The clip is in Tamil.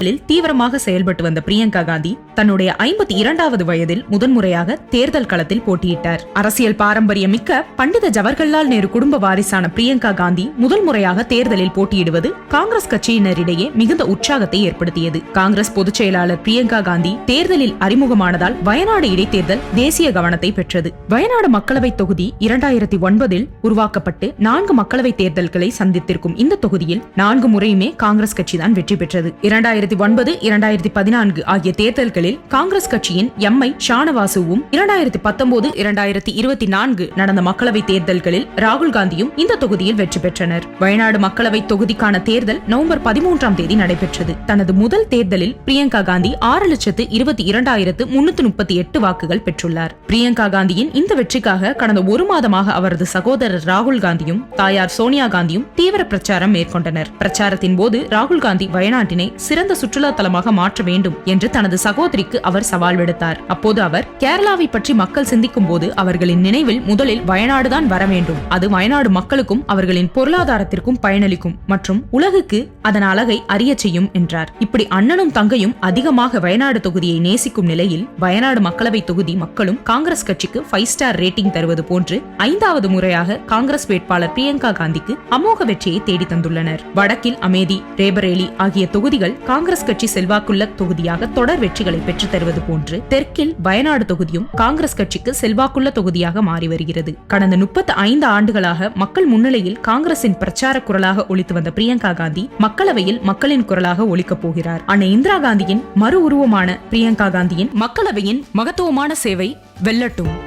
தீவிரமாக செயல்பட்டு வந்த பிரியங்கா காந்தி தன்னுடைய ஐம்பத்தி இரண்டாவது வயதில் முதன்முறையாக தேர்தல் களத்தில் போட்டியிட்டார். அரசியல் பாரம்பரியம் மிக்க பண்டித ஜவஹர்லால் நேரு குடும்ப வாரிசான பிரியங்கா காந்தி முதல் முறையாக தேர்தலில் போட்டியிடுவது காங்கிரஸ் கட்சியினரிடையே மிகுந்த உற்சாகத்தை ஏற்படுத்தியது. காங்கிரஸ் பொதுச் செயலாளர் பிரியங்கா காந்தி தேர்தலில் அறிமுகமானதால் வயநாடு இடைத்தேர்தல் தேசிய கவனத்தை பெற்றது. வயநாடு மக்களவை தொகுதி இரண்டாயிரத்தி ஒன்பதில் உருவாக்கப்பட்டு நான்கு மக்களவை தேர்தல்களை சந்தித்திருக்கும் இந்த தொகுதியில் நான்கு முறையுமே காங்கிரஸ் கட்சிதான் வெற்றி பெற்றது. இரண்டாயிரத்தி இரண்டாயிரத்தி ஒன்பது இரண்டாயிரத்தி பதினான்கு ஆகிய தேர்தல்களில் காங்கிரஸ் கட்சியின் எம் ஐ ஷானவாசுவும் இரண்டாயிரத்தி பத்தொன்பது இரண்டாயிரத்தி இருபத்தி நான்கு நடந்த மக்களவை தேர்தல்களில் ராகுல் காந்தியும் இந்த தொகுதியில் வெற்றி பெற்றனர். வயநாடு மக்களவை தொகுதிக்கான தேர்தல் நவம்பர் பதிமூன்றாம் தேதி நடைபெற்றது. தனது முதல் தேர்தலில் பிரியங்கா காந்தி ஆறு லட்சத்து இருபத்தி இரண்டாயிரத்து முன்னூத்தி முப்பத்தி எட்டு வாக்குகள் பெற்றுள்ளார். பிரியங்கா காந்தியின் இந்த வெற்றிக்காக கடந்த ஒரு மாதமாக அவரது சகோதரர் ராகுல் காந்தியும் தாயார் சோனியா காந்தியும் தீவிர பிரச்சாரம் மேற்கொண்டனர். பிரச்சாரத்தின் போது ராகுல் காந்தி வயநாட்டினை சிறந்த சுற்றுலா தலமாக மாற்ற வேண்டும் என்று தனது சகோதரிக்கு அவர் சவால் விடுத்தார். அப்போது அவர் கேரளாவை பற்றி மக்கள் சிந்திக்கும் போது அவர்களின் நினைவில் முதலில் வயநாடுதான் வர வேண்டும். அது வயநாடு மக்களுக்கும் அவர்களின் பொருளாதாரத்திற்கும் பயனளிக்கும். மற்றும் உலகுக்கு அதன் அழகை அறிய செய்யும் என்றார். இப்படி அண்ணனும் தங்கையும் அதிகமாக வயநாடு தொகுதியை நேசிக்கும் நிலையில் வயநாடு மக்களவை தொகுதி மக்களும் காங்கிரஸ் கட்சிக்கு ஃபைவ் ஸ்டார் ரேட்டிங் தருவது போன்று ஐந்தாவது முறையாக காங்கிரஸ் வேட்பாளர் பிரியங்கா காந்திக்கு அமோக வெற்றியை தேடி தந்துள்ளனர். வடக்கில் அமேதி ரேபரேலி ஆகிய தொகுதிகள் காங்கிரஸ் கட்சி செல்வாக்குள்ள தொகுதியாக தொடர் வெற்றிகளை பெற்றுத் தருவது போன்று தெற்கில் வயநாடு தொகுதியும் காங்கிரஸ் கட்சிக்கு செல்வாக்குள்ள தொகுதியாக மாறி வருகிறது. கடந்த முப்பத்தி ஐந்து ஆண்டுகளாக மக்கள் முன்னிலையில் காங்கிரசின் பிரச்சார குரலாக ஒழித்து வந்த பிரியங்கா காந்தி மக்கள் மக்களவையில் மக்களின் குரலாக ஒழிக்கப் போகிறார். அன்னை இந்திரா காந்தியின் மறு உருவமான பிரியங்கா காந்தியின் மக்களவையின் மகத்துவமான சேவை வெல்லட்டும்.